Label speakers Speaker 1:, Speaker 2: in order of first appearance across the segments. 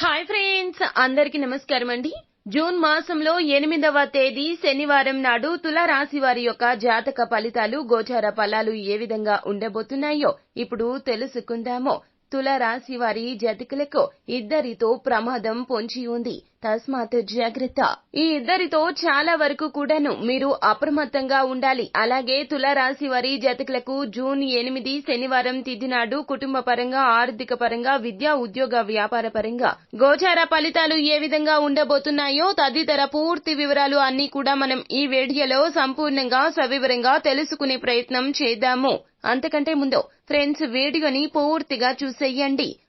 Speaker 1: Hi friends అందరికీ నమస్కారం అండి. జూన్ మాసంలో ఎనిమిదవ తేదీ శనివారం నాడు తుల రాశి వారి యొక్క జాతక ఫలితాలు గోచార ఫలాలు ఏ విధంగా ఉండబోతున్నాయో ఇప్పుడు తెలుసుకుందాము. తుల రాశి వారి జాతకులకు ఇద్దరితో ప్రమాదం పొంచి ఉంది. తస్మాత్ జాగ్రత్త. ఈ ఇద్దరితో చాలా వరకు కూడాను మీరు అప్రమత్తంగా ఉండాలి. అలాగే తుల రాశి వారి జాతకులకు జూన్ ఎనిమిది శనివారం తిథి నాడు కుటుంబ పరంగా ఆర్థిక పరంగా విద్యా ఉద్యోగ వ్యాపార పరంగా. గోచార ఫలితాలు ఏ విధంగా ఉండబోతున్నాయో తదితర పూర్తి వివరాలు అన్ని కూడా మనం ఈ వీడియోలో సంపూర్ణంగా సవివరంగా తెలుసుకునే ప్రయత్నం చేద్దాము. అంతకంటే ముందు ఫ్రెండ్స్ వీడియోని పూర్తిగా చూసేయండి.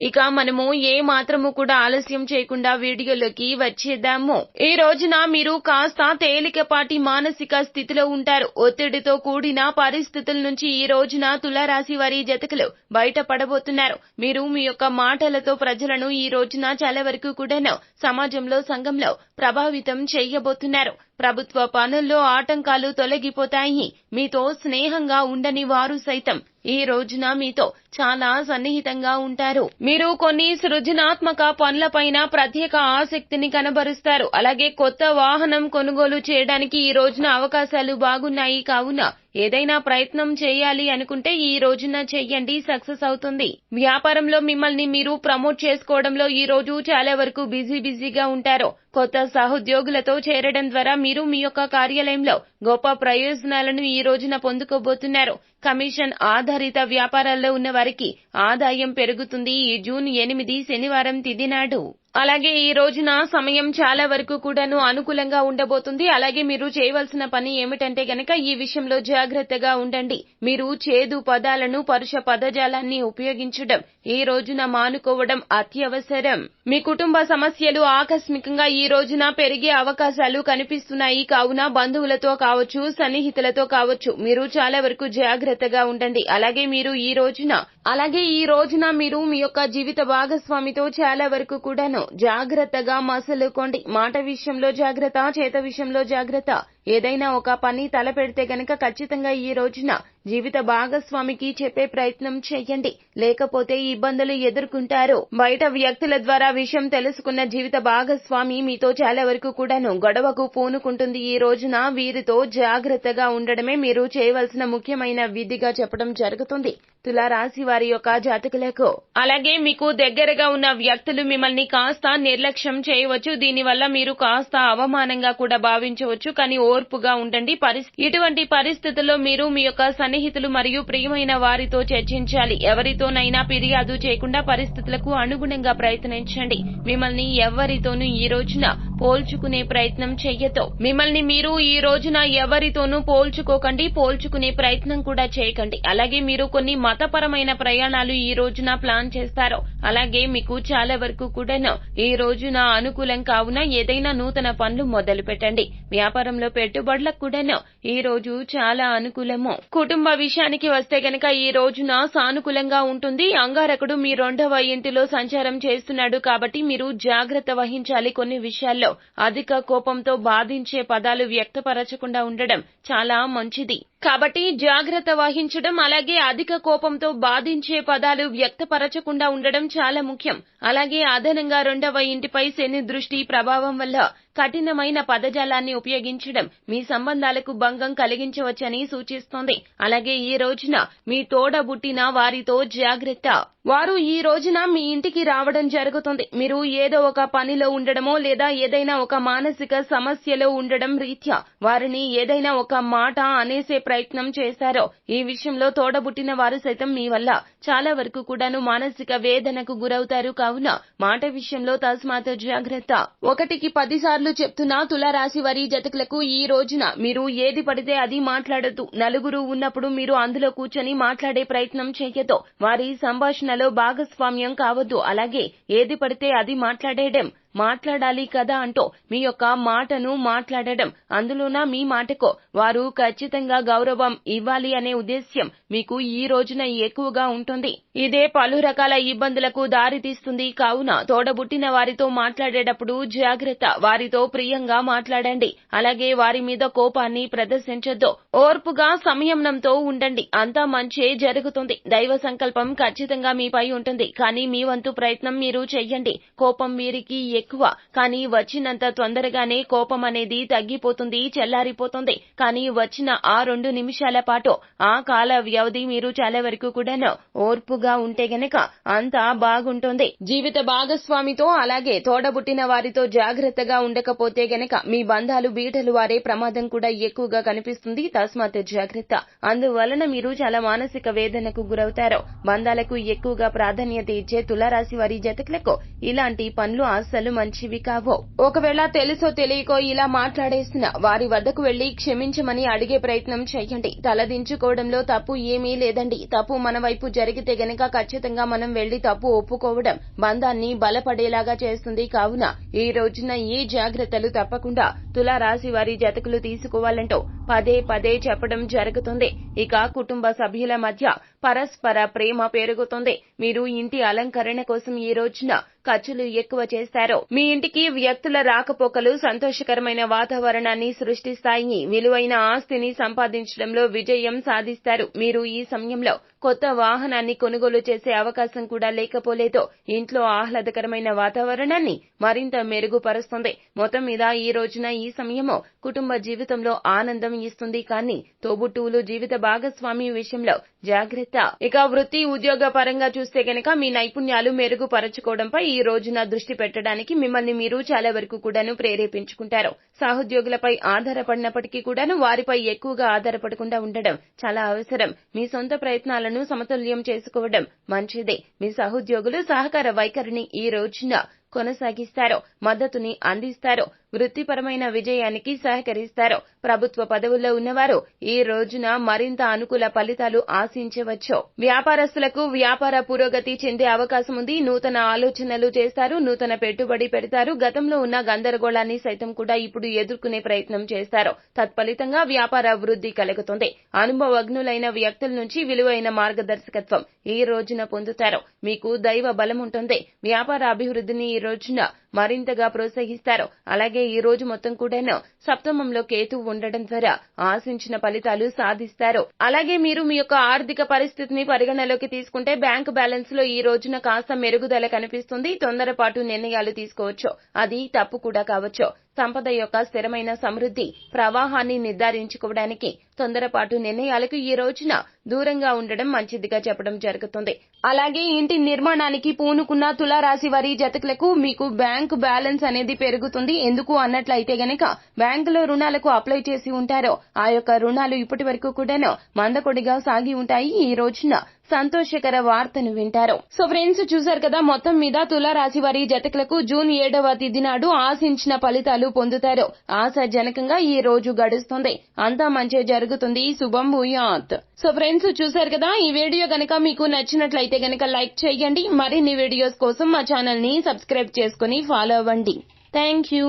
Speaker 1: ఇక మనము ఏ మాత్రము కూడా ఆలస్యం చేయకుండా వీడియోలోకి వచ్చేద్దాము. ఈ రోజున మీరు కాస్త తేలికపాటి మానసిక స్థితిలో ఉంటారు. ఒత్తిడితో కూడిన పరిస్థితుల నుంచి ఈ రోజున తులారాశి వారి జతకులు బయటపడబోతున్నారు. మీరు మీ యొక్క మాటలతో ప్రజలను ఈ రోజున చాలా వరకు కూడాను సమాజంలో సంఘంలో ప్రభావితం చేయబోతున్నారు. ప్రభుత్వ పనుల్లో ఆటంకాలు తొలగిపోతాయి. మీతో స్నేహంగా ఉండని వారు సైతం ఈ రోజున మీతో చాలా సన్నిహితంగా ఉంటారు. మీరు కొన్ని సృజనాత్మక పనులపైన ప్రత్యేక ఆసక్తిని కనబరుస్తారు. అలాగే కొత్త వాహనం కొనుగోలు చేయడానికి ఈ రోజున అవకాశాలు బాగున్నాయి కావున ఏదైనా ప్రయత్నం చేయాలి అనుకుంటే ఈ రోజున చెయ్యండి సక్సెస్ అవుతుంది. వ్యాపారంలో మిమ్మల్ని మీరు ప్రమోట్ చేసుకోవడంలో ఈ రోజు చాలా వరకు బిజీ బిజీగా ఉంటారు కొత్త సహోద్యోగులతో చేరడం ద్వారా మీరు మీ యొక్క కార్యాలయంలో గొప్ప ప్రయోజనాలను ఈ రోజున పొందుకోబోతున్నారు. కమిషన్ ఆధారిత వ్యాపారాల్లో ఉన్న వారికి ఆదాయం పెరుగుతుంది. ఈ జూన్ ఎనిమిది శనివారం తిది నాడు. అలాగే ఈ రోజున సమయం చాలా వరకు కూడాను అనుకూలంగా ఉండబోతుంది. అలాగే మీరు చేయవలసిన పని ఏమిటంటే గనక ఈ విషయంలో జాగ్రత్తగా ఉండండి. మీరు చేదు పదాలను పరుష పదజాలాన్ని ఉపయోగించడం ఈ రోజున మానుకోవడం అత్యవసరం. మీ కుటుంబ సమస్యలు ఆకస్మికంగా ఈ రోజున పెరిగే అవకాశాలు కనిపిస్తున్నాయి. కావున బంధువులతో కావచ్చు సన్నిహితులతో కావచ్చు మీరు చాలా వరకు జాగ్రత్త జాగ్రత్తగా ఉండండి. అలాగే మీరు ఈ రోజున అలాగే ఈ రోజున మీరు మీ యొక్క జీవిత భాగస్వామితో చాలా వరకు కూడాను జాగ్రత్తగా మసలుకోండి. మాట విషయంలో జాగ్రత్త చేత విషయంలో జాగ్రత్త. ఏదైనా ఒక పని తలపెడితే గనక ఖచ్చితంగా ఈ రోజున జీవిత భాగస్వామికి చెప్పే ప్రయత్నం చేయండి. లేకపోతే ఇబ్బందులు ఎదుర్కొంటారు. బయట వ్యక్తుల ద్వారా విషయం తెలుసుకున్న జీవిత భాగస్వామి మీతో చాలా వరకు కూడాను గొడవకు పూనుకుంటుంది. ఈ రోజున వీరితో జాగ్రత్తగా ఉండడమే మీరు చేయవలసిన ముఖ్యమైన విధిగా చెప్పడం జరుగుతుంది. తులారాశి వారి యొక్క జాతకులకు. అలాగే మీకు దగ్గరగా ఉన్న వ్యక్తులు మిమ్మల్ని కాస్త నిర్లక్ష్యం చేయవచ్చు. దీనివల్ల మీరు కాస్త అవమానంగా కూడా భావించవచ్చు. కానీ ఓర్పుగా ఉండండి. ఇటువంటి పరిస్థితుల్లో మీరు మీ యొక్క సన్నిహితులు మరియు ప్రియమైన వారితో చర్చించాలి. ఎవరితోనైనా ఫిర్యాదు చేయకుండా పరిస్థితులకు అనుగుణంగా ప్రయత్నించండి. మిమ్మల్ని ఎవరితోనూ ఈ రోజున పోల్చుకునే ప్రయత్నం చెయ్యతో. మిమ్మల్ని మీరు ఈ రోజున ఎవరితోనూ పోల్చుకోకండి పోల్చుకునే ప్రయత్నం కూడా చేయకండి. అలాగే మీరు కొన్ని మతపరమైన ప్రయాణాలు ఈ రోజున ప్లాన్ చేస్తారో అలాగే మీకు చాలా వరకు కూడాను ఈ రోజున అనుకూలం కావున ఏదైనా నూతన పనులు మొదలు పెట్టండి వ్యాపారంలో పెట్టుబడులకు కూడాను ఈ రోజు చాలా అనుకూలము. కుటుంబ విషయానికి వస్తే గనక ఈ రోజున సానుకూలంగా ఉంటుంది. అంగారకుడు మీ రెండవ ఇంటిలో సంచారం చేస్తున్నాడు కాబట్టి మీరు జాగ్రత్త వహించాలి కొన్ని విషయాల్లో. అధిక కోపంతో బాధించే పదాలు వ్యక్తపరచకుండా ఉండడం చాలా మంచిది. కాబట్టి జాగ్రత్త వహించడం అలాగే అధిక కోపంతో బాధించే పదాలు వ్యక్తపరచకుండా ఉండడం చాలా ముఖ్యం. అలాగే అదనంగా రెండవ ఇంటిపై శని దృష్టి ప్రభావం వల్ల కఠినమైన పదజాలాన్ని ఉపయోగించడం మీ సంబంధాలకు భంగం కలిగించవచ్చని సూచిస్తోంది. అలాగే ఈ రోజున మీ తోడబుట్టిన వారితో జాగ్రత్త. వారు ఈ రోజున మీ ఇంటికి రావడం జరుగుతుంది. మీరు ఏదో ఒక పనిలో ఉండడమో లేదా ఏదైనా ఒక మానసిక సమస్యలో ఉండడం రీత్యా వారిని ఏదైనా ఒక మాట అనేసే ప్రయత్నం చేశారో ఈ విషయంలో తోడబుట్టిన వారు సైతం మీ వల్ల చాలా వరకు కూడాను మానసిక వేదనకు గురవుతారు. కావున మాట విషయంలో తస్మాత్ జాగ్రత్త. ఒకటికి పది సార్లు చెప్తున్నా తులారాశి వారి జతకులకు ఈ రోజున మీరు ఏది పడితే అది మాట్లాడదు. నలుగురు ఉన్నప్పుడు మీరు అందులో కూర్చొని మాట్లాడే ప్రయత్నం చేయదు వారి సంభాషణలో భాగస్వామ్యం కావద్దు. అలాగే ఏది పడితే అది మాట్లాడేయడం. మాట్లాడాలి కదా అంటూ మీ యొక్క మాటను మాట్లాడడం. అందులోన మీ మాటకు వారు ఖచ్చితంగా గౌరవం ఇవ్వాలి అనే ఉద్దేశ్యం మీకు ఈ రోజున ఎక్కువగా ఉంటుంది. ఇదే పలు రకాల ఇబ్బందులకు దారితీస్తుంది కావున తోడబుట్టిన వారితో మాట్లాడేటప్పుడు జాగ్రత్త. వారితో ప్రియంగా మాట్లాడండి. అలాగే వారి మీద కోపాన్ని ప్రదర్శించొద్దు. ఓర్పుగా సంయమనంతో ఉండండి. అంతా మంచే జరుగుతుంది. దైవ సంకల్పం ఖచ్చితంగా మీపై ఉంటుంది. కానీ మీ వంతు ప్రయత్నం మీరు చెయ్యండి. కోపం వీరికి ఎక్కువ. కానీ వచ్చినంత తొందరగానే కోపం అనేది తగ్గిపోతుంది చల్లారిపోతుంది. కానీ వచ్చిన ఆ రెండు నిమిషాల పాటు ఆ కాల వ్యవధి మీరు చాలా వరకు కూడాను ఓర్పుగా ఉంటే గనక అంతా బాగుంటుంది. జీవిత భాగస్వామితో అలాగే తోడబుట్టిన వారితో జాగ్రత్తగా ఉండకపోతే గనక మీ బంధాలు బీటలు వారే ప్రమాదం కూడా ఎక్కువగా కనిపిస్తుంది. తస్మాత్ జాగ్రత్త. అందువలన మీరు చాలా మానసిక వేదనకు గురవుతారు. బంధాలకు ఎక్కువగా ప్రాధాన్యత ఇచ్చే తులారాశి వారి జతకులకు ఇలాంటి పనులు అస్సలు మంచివి కావో. ఒకవేళ తెలుసో తెలియకో ఇలా మాట్లాడేసిన వారి వద్దకు వెళ్ళి క్షమించమని అడిగే ప్రయత్నం చేయండి. తలదించుకోవడంలో తప్పు ఏమీ లేదండి. తప్పు మన వైపు జరిగితే గనక ఖచ్చితంగా మనం వెళ్ళి తప్పు ఒప్పుకోవడం బంధాన్ని బలపడేలాగా చేస్తుంది కావున ఈ రోజున ఈ జాగ్రత్తలు తప్పకుండా తులారాశి వారి జతకులు తీసుకోవాలంటూ పదే పదే చెప్పడం జరుగుతుంది. ఇక కుటుంబ సభ్యుల మధ్య పరస్పర ప్రేమ పెరుగుతుంది. మీరు ఇంటి అలంకరణ కోసం ఈ రోజున ఖర్చులు ఎక్కువ చేస్తారు. మీ ఇంటికి వ్యక్తుల రాకపోకలు సంతోషకరమైన వాతావరణాన్ని సృష్టిస్తాయి. విలువైన ఆస్తిని సంపాదించడంలో విజయం సాధిస్తారు. మీరు ఈ సమయంలో కొత్త వాహనాన్ని కొనుగోలు చేసే అవకాశం కూడా లేకపోలేదు. ఇంట్లో ఆహ్లాదకరమైన వాతావరణాన్ని మరింత మెరుగుపరుస్తుంది. మొత్తం మీద ఈ రోజున ఈ సమయము కుటుంబ జీవితంలో ఆనందం ఇస్తుంది కానీ తోబుట్టువులు జీవిత భాగస్వామి విషయంలో జాగ్రత్త. ఇక వృత్తి ఉద్యోగ పరంగా చూస్తే గనక మీ నైపుణ్యాలు మెరుగుపరచుకోవడంపై ఈ రోజున దృష్టి పెట్టడానికి మిమ్మల్ని మీరు చాలా వరకు కూడాను ప్రేరేపించుకుంటారు. సహోద్యోగులపై ఆధారపడినప్పటికీ కూడాను వారిపై ఎక్కువగా ఆధారపడకుండా ఉండడం చాలా అవసరం. మీ సొంత ప్రయత్నాలను సమతుల్యం చేసుకోవడం మంచిదే. మీ సహోద్యోగులు సహకార వైఖరిని ఈ రోజున కొనసాగిస్తారు మద్దతుని అందిస్తారు వృత్తిపరమైన విజయానికి సహకరిస్తారు ప్రభుత్వ పదవుల్లో ఉన్నవారు ఈ రోజున మరింత అనుకూల ఫలితాలు ఆశించవచ్చు. వ్యాపారస్తులకు వ్యాపార పురోగతి చెందే అవకాశం ఉంది. నూతన ఆలోచనలు చేస్తారు. నూతన పెట్టుబడి పెడతారు. గతంలో ఉన్న గందరగోళాన్ని సైతం కూడా ఇప్పుడు ఎదుర్కొనే ప్రయత్నం చేస్తారు. తత్ఫలితంగా వ్యాపార అభివృద్ధి కలుగుతుంది. అనుభవజ్ఞులైన వ్యక్తుల నుంచి విలువైన మార్గదర్శకత్వం ఈ రోజున పొందుతారు. మీకు దైవ బలం ఉంటుంది. వ్యాపార అభివృద్ధిని ఈ రోజున మరింతగా ప్రోత్సహిస్తారు అలాగే ఈ రోజు మొత్తం కూడాను సప్తమంలో కేతు ఉండడం ద్వారా ఆశించిన ఫలితాలు సాధిస్తారు అలాగే మీరు మీ యొక్క ఆర్థిక పరిస్థితిని పరిగణలోకి తీసుకుంటే బ్యాంకు బ్యాలెన్స్లో ఈ రోజున కాస్త మెరుగుదల కనిపిస్తుంది తొందరపాటు నిర్ణయాలు తీసుకోవచ్చు అది తప్పు కూడా కావచ్చు. సంపద యొక్క స్థిరమైన సమృద్ధి ప్రవాహాన్ని నిర్ధారించుకోవడానికి తొందరపాటు నిర్ణయాలకు ఈ రోజున దూరంగా ఉండడం మంచిదిగా చెప్పడం జరుగుతుంది. అలాగే ఇంటి నిర్మాణానికి పూనుకున్న తులారాశి వారి జతకులకు మీకు బ్యాంకు బ్యాలెన్స్ అనేది పెరుగుతుంది. ఎందుకు అన్నట్లయితే గనక బ్యాంకులో రుణాలకు అప్లై చేసి ఉంటారో ఆ యొక్క రుణాలు ఇప్పటి వరకు కూడాను మందకొడిగా సాగి ఉంటాయి. ఈ రోజున సంతోషకర వార్తను వింటారు. సో ఫ్రెండ్స్ చూసారు కదా మొత్తం మీద తులారాశి వారి జతకులకు జూన్ ఏడవ తేదీ నాడు ఆశించిన ఫలితాలు పొందుతారు. ఆశాజనకంగా ఈ రోజు గడుస్తుంది. అంతా మంచి జరుగుతుంది. శుభం భూయాత్. సో ఫ్రెండ్స్ చూసారు కదా ఈ వీడియో గనక మీకు నచ్చినట్లయితే గనక లైక్ చేయండి. మరిన్ని వీడియోస్ కోసం మా ఛానల్ని సబ్స్క్రైబ్ చేసుకుని ఫాలో అవ్వండి. Thank you.